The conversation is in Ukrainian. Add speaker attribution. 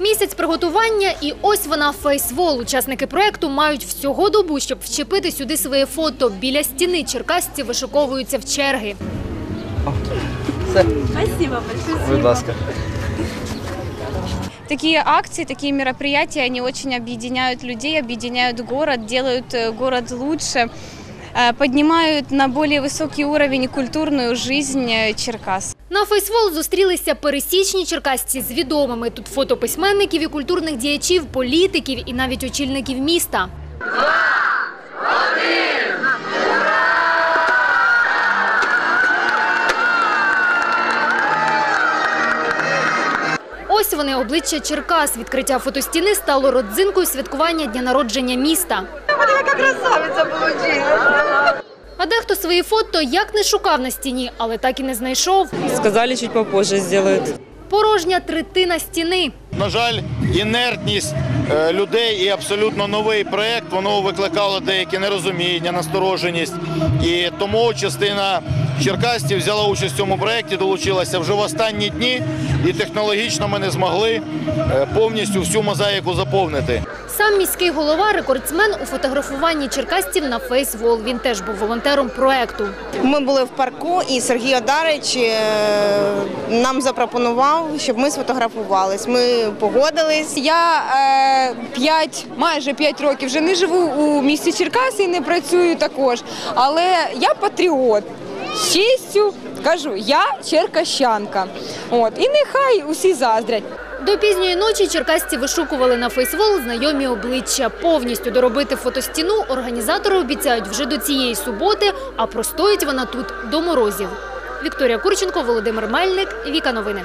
Speaker 1: Місяць приготування і ось вона фейсвол. Учасники проекту мають всього добу, щоб вчепити сюди своє фото. Біля стіни черкасці вишиковуються в черги.
Speaker 2: Спасибо большое.
Speaker 3: Будь ласка.
Speaker 4: Такие акции, такие мероприятия, они очень объединяют людей, объединяют город, делают э, город лучше, э, поднимают на более высокий уровень культурную жизнь э, Черкас.
Speaker 1: На фейсвол зустрілися пересічні черкасці з відомими. Тут фото письменників і культурних діячів, політиків і навіть очільників міста. Ось вони обличчя Черкас. Відкриття фотостіни стало родзинкою святкування дня народження міста.
Speaker 2: Какая красавица получилась.
Speaker 1: Свої фото як не шукав на стіні, але так і не знайшов.
Speaker 5: Сказали, чуть попозже сделают.
Speaker 1: Порожня третина стіни.
Speaker 6: На жаль, інертність е, людей і абсолютно новий проект воно викликало деяке нерозуміння, настороженість. І тому частина черкастів взяла участь в цьому проєкті, долучилася вже в останні дні, і технологічно ми не змогли е, повністю всю мозаїку заповнити.
Speaker 1: Сам міський голова рекордсмен у фотографуванні черкасців на фейсвол. Він теж був волонтером проекту.
Speaker 7: Ми були в парку, і Сергій Одарич е, нам запропонував, щоб ми сфотографувались. Ми погодились.
Speaker 8: Я е, 5, майже 5 років вже не живу у місті Черкаси і не працюю також. Але я патріот. З честю кажу, я черкащанка. От і нехай усі заздрять.
Speaker 1: До пізньої ночі черкасці вишукували на фейсвол знайомі обличчя. Повністю доробити фотостіну організатори обіцяють вже до цієї суботи, а простоїть вона тут до морозів. Вікторія Курченко, Володимир Мельник, Віка Новини.